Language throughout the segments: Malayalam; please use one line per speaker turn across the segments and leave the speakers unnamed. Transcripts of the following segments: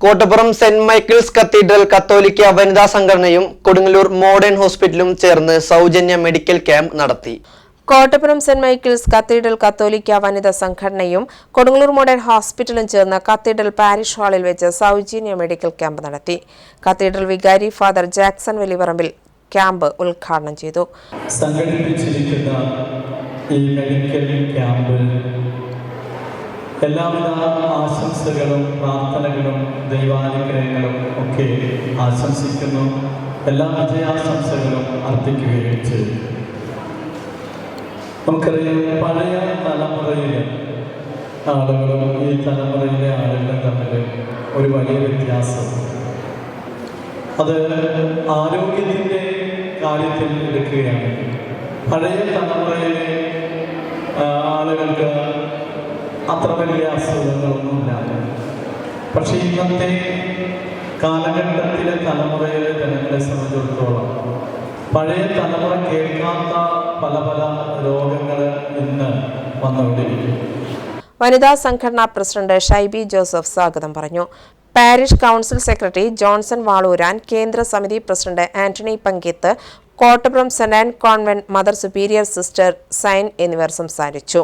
കോട്ടപ്പുറം സെന്റ് മൈക്കിൾസ് കത്തീഡ്രൽ കത്തോലിക്ക വനിതാ സംഘടനയും കൊടുങ്ങല്ലൂർ മോഡേൺ ഹോസ്പിറ്റലും ചേർന്ന് സൗജന്യ മെഡിക്കൽ ക്യാമ്പ് നടത്തി.
കോട്ടപ്പുറം സെന്റ് മൈക്കിൾസ് കത്തീഡ്രൽ കത്തോലിക്ക വനിതാ സംഘടനയും കൊടുങ്ങല്ലൂർ മോഡേൺ ഹോസ്പിറ്റലും ചേർന്ന് കത്തീഡ്രൽ പാരിഷ് ഹാളിൽ വെച്ച് സൗജന്യ മെഡിക്കൽ ക്യാമ്പ് നടത്തി. കത്തീഡ്രൽ വികാരി ഫാദർ ജാക്സൺ വെലിവറമ്പിൽ ക്യാമ്പ് ഉദ്ഘാടനം ചെയ്തു.
സംഘടിപ്പിച്ചിരിക്കുന്ന ഈ മെഡിക്കൽ ക്യാമ്പിൽ എല്ലാവിധ ആശംസകളും പ്രാർത്ഥനകളും ദൈവാനുഗ്രഹങ്ങളും ഒക്കെ ആശംസിക്കുന്നു. എല്ലാ വിജയാശംസകളും അർപ്പിക്കുകയും ചെയ്തു. നമുക്കറിയാം പഴയ തലമുറയിലെ ആളുകളും ഈ തലമുറയിലെ ആളുകളും തമ്മിൽ ഒരു വലിയ വ്യത്യാസം. അത് ആരോഗ്യത്തിന്റെ കാര്യത്തിൽ എടുക്കുകയാണ് പഴയ തലമുറയിലെ ആളുകൾക്ക് അത്ര വലിയ അസുഖങ്ങളൊന്നുമില്ല. പക്ഷെ ഇന്നത്തെ കാലഘട്ടത്തിലെ തലമുറയിലെ ജനങ്ങളെ സംബന്ധിച്ചിടത്തോളം പഴയ തലമുറ കേൾക്കാത്ത പല പല രോഗങ്ങൾ ഇന്ന് വന്നുകൊണ്ടിരിക്കും
വനിതാ സംഘടനാ പ്രസിഡന്റ് ഷൈബി ജോസഫ് സ്വാഗതം പറഞ്ഞു. Parish council secretary Johnson Valooran കേന്ദ്ര സമിതി president Antony Pankith Kottappuram saint and convent mother superior sister Sain എന്നിവർ സംസാരിച്ചു.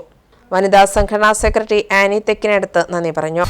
വനിതാ സംഘടനാ സെക്രട്ടറി ആനി തെക്കിനടുത്ത് നന്ദി പറഞ്ഞു.